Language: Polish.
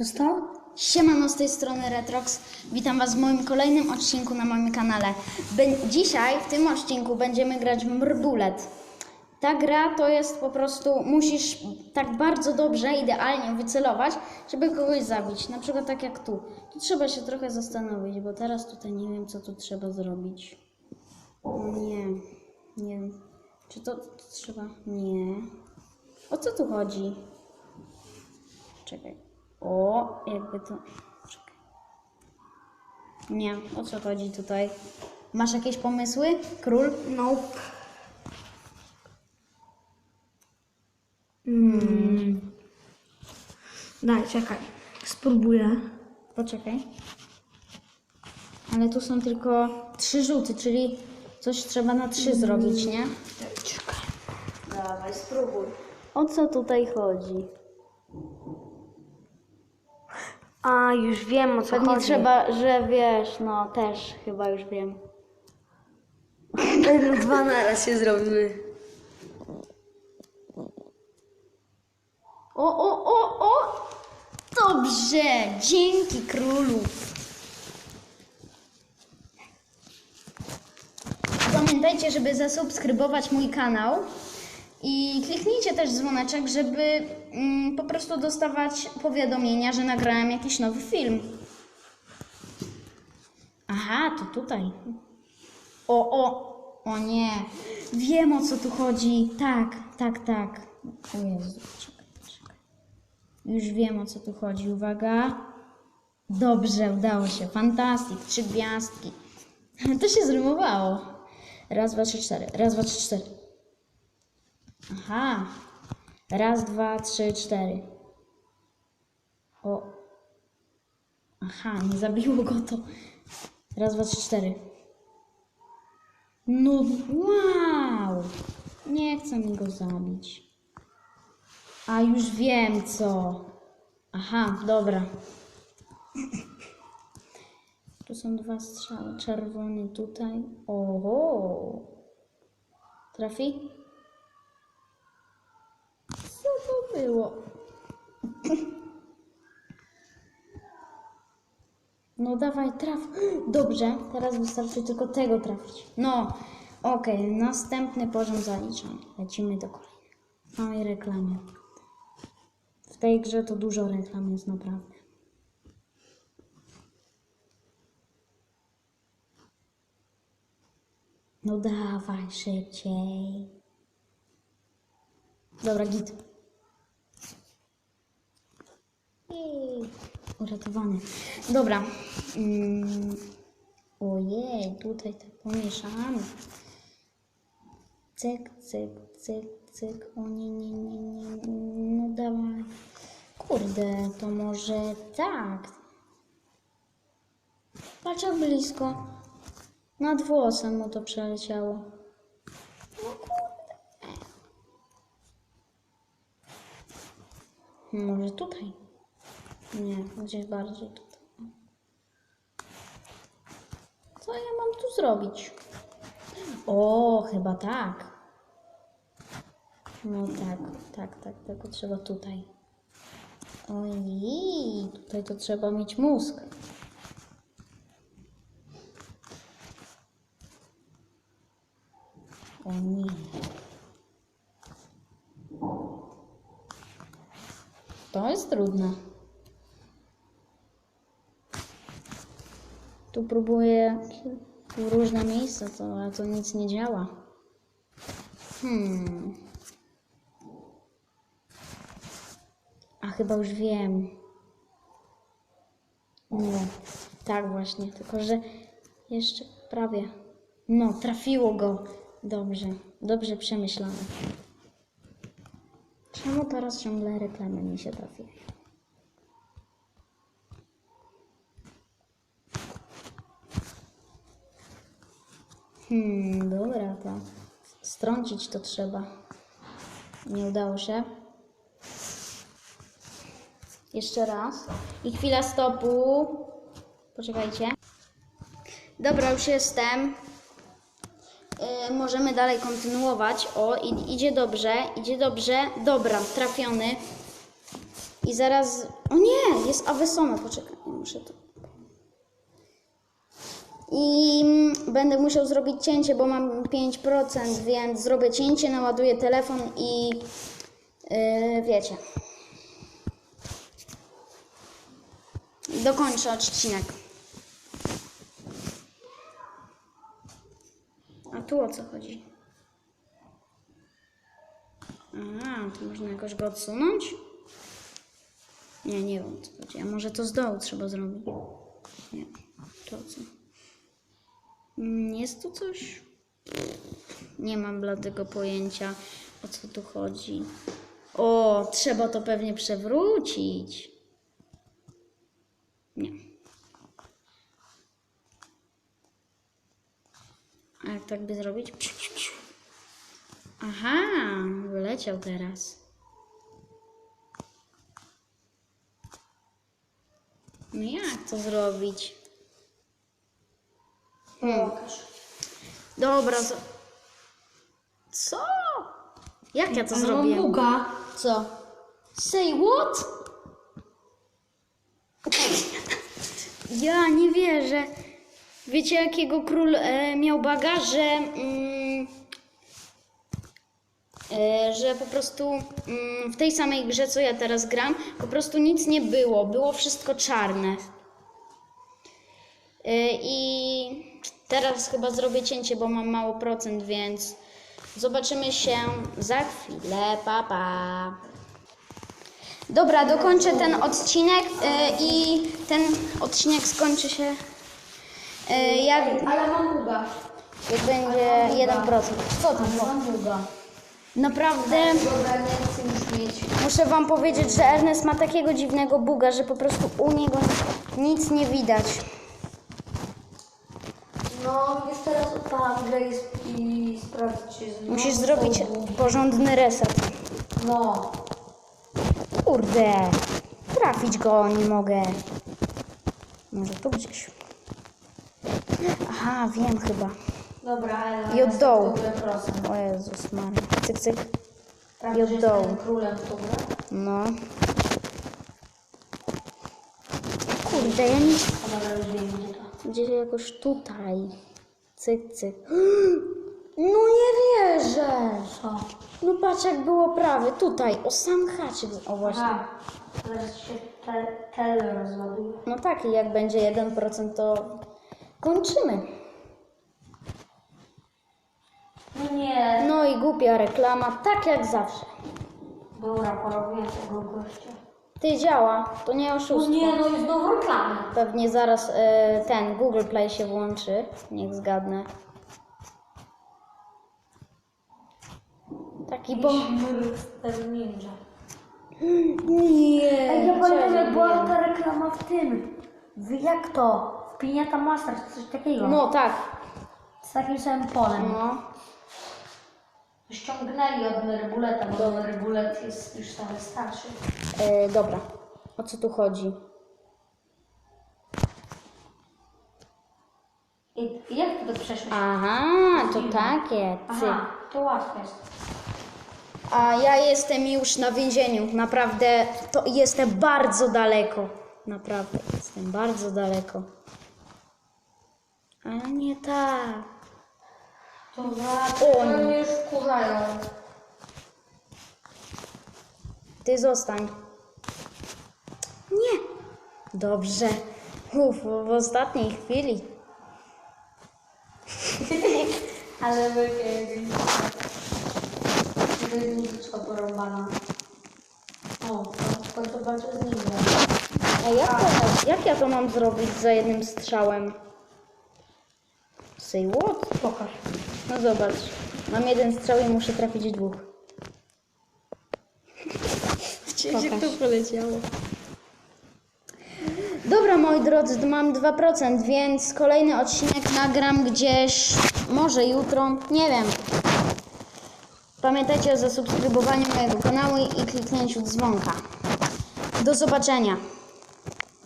Został? Siemano z tej strony Retrox. Witam Was w moim kolejnym odcinku na moim kanale. Bę- Dzisiaj w tym odcinku będziemy grać w Mrbulet. Ta gra to jest po prostu, musisz tak bardzo dobrze, idealnie wycelować, żeby kogoś zabić. Na przykład tak jak tu. Tu trzeba się trochę zastanowić, bo teraz tutaj nie wiem, co tu trzeba zrobić. Nie, nie wiem. Czy to, to trzeba? Nie. O co tu chodzi? Czekaj. O, jakby to. Czekaj. Nie, o co chodzi tutaj? Masz jakieś pomysły? Król? Nope. Mm. Daj, czekaj. Spróbuję. Poczekaj. Ale tu są tylko trzy rzuty, czyli coś trzeba na trzy zrobić, nie? Czekaj. Dawaj, spróbuj. O co tutaj chodzi? A, już wiem o co Pewnie chodzi. trzeba, że wiesz, no też chyba już wiem. Dwa na raz się zrobimy. O, o, o, o! Dobrze! Dzięki królu! Pamiętajcie, żeby zasubskrybować mój kanał i kliknijcie też dzwoneczek, żeby mm, po prostu dostawać powiadomienia, że nagrałem jakiś nowy film. Aha, to tutaj. O, o, o nie. Wiem o co tu chodzi. Tak, tak, tak. O Jezu, czekaj, czekaj. Już wiem o co tu chodzi. Uwaga. Dobrze, udało się. Fantastik, trzy gwiazdki. To się zrymowało. Raz, dwa, trzy, cztery. Raz, dwa, trzy, cztery. Aha. Raz, dwa, trzy, cztery. O. Aha, nie zabiło go to. Raz, dwa, trzy, cztery. No, wow! Nie chce mi go zabić. A już wiem co. Aha, dobra. Tu są dwa strzały. Czerwony tutaj. Oho! Trafi? Co to było? No dawaj, traf. Dobrze, teraz wystarczy tylko tego trafić. No, okej, następny poziom zaliczam. Lecimy do kolejnego. Małej reklamie. W tej grze to dużo reklam jest naprawdę. No dawaj szybciej. Dobra, git. Uratowany. Dobra. Mm. Ojej, tutaj tak pomieszamy. Cyk, cyk, cyk, cyk. O nie, nie, nie, nie. No dawaj. Kurde, to może tak. Patrz jak blisko. Nad włosem mu to przeleciało. No kurde. Może tutaj? Nie, gdzieś bardziej tutaj. Co ja mam tu zrobić? O, chyba tak. No tak, tak, tak, tylko trzeba tutaj. Ojej, tutaj to trzeba mieć mózg. O nie. To jest trudne. Tu próbuję w różne miejsca, to, ale to nic nie działa. Hmm. A chyba już wiem. Nie, tak właśnie, tylko że jeszcze prawie. No, trafiło go. Dobrze, dobrze przemyślane. Czemu teraz ciągle reklamy mi się trafiają? Hmm, dobra, to strącić to trzeba. Nie udało się. Jeszcze raz. I chwila stopu. Poczekajcie. Dobra, już jestem. Yy, możemy dalej kontynuować. O, idzie dobrze, idzie dobrze. Dobra, trafiony. I zaraz... O nie, jest Avesona, poczekaj, muszę to... I będę musiał zrobić cięcie, bo mam 5%, więc zrobię cięcie, naładuję telefon i yy, wiecie. Dokończę odcinek. A tu o co chodzi? A, to można jakoś go odsunąć? Nie, nie wiem co chodzi. A może to z dołu trzeba zrobić? Nie, to co? Jest tu coś? Nie mam bladego pojęcia, o co tu chodzi. O, trzeba to pewnie przewrócić. Nie. A jak tak by zrobić? Aha, wyleciał teraz. No jak to zrobić? Hmm. Dobra. Co? Jak ja to Ale mam zrobiłem? buga. Co? Say what? Ja nie wierzę. Wiecie, jakiego król e, miał baga, że, mm, e, że po prostu mm, w tej samej grze, co ja teraz gram, po prostu nic nie było. Było wszystko czarne. E, I teraz chyba zrobię cięcie, bo mam mało procent, więc zobaczymy się za chwilę. Pa, pa. Dobra, dokończę ten odcinek e, i ten odcinek skończy się e, jak, Ale mam buga. jak będzie 1%. Co tam? Mam buga. Naprawdę mieć. muszę wam powiedzieć, że Ernest ma takiego dziwnego buga, że po prostu u niego nic nie widać. No, już teraz odpalam grę i, sp- i sprawdzić, czy znowu Musisz zrobić porządny reset. No. Kurde, trafić go nie mogę. Może tu gdzieś. Aha, wiem chyba. Dobra, ale... I od dołu. O Jezus Maria. Cyk, cyk. Prawda, I od że dołu. jestem królem w tą grę? No. Kurde, ja nie... A dobra, już wiem, gdzie. Gdzieś jakoś tutaj. Cyk, cyk. No nie wierzę. Co? No patrz jak było prawie. Tutaj, o sam haczyk. O właśnie. Aha. Teraz się te, tel rozładuje. No tak, i jak będzie 1% to kończymy. No nie. No i głupia reklama, tak jak zawsze. Dobra, porobię tego gościa. Ty działa, to nie No oszustwo. nie, no jest znowu reklamy. Pewnie zaraz e, ten Google Play się włączy. Niech zgadnę. Taki bo... Ninja. Nie. Ej, ja pamiętam jak była ta reklama w tym. W, jak to? W Piniata Master, czy coś takiego. No tak. Z takim samym polem. No. Ściągnęli od Merbuleta, bo Merbulet jest już tam starszy. E, dobra. O co tu chodzi? I, jak to przeszłeś? Aha, to takie. Cyk. Aha, to łatwe jest. A ja jestem już na więzieniu. Naprawdę, to jestem bardzo daleko. Naprawdę, jestem bardzo daleko. Ale nie tak. To za... O, nie. mnie już wkurzają. Ty zostań. Nie. Dobrze. Uf, w ostatniej chwili. Ale wy... To jest niczka porąbana. O, to, to zobaczę z nim. A jak, to, jak ja to mam zrobić za jednym strzałem? Say what? Pokaż. No zobacz. Mam jeden strzał i muszę trafić dwóch. Jak to poleciało. Dobra moi drodzy, mam 2%, więc kolejny odcinek nagram gdzieś, może jutro, nie wiem. Pamiętajcie o zasubskrybowaniu mojego kanału i kliknięciu dzwonka. Do zobaczenia.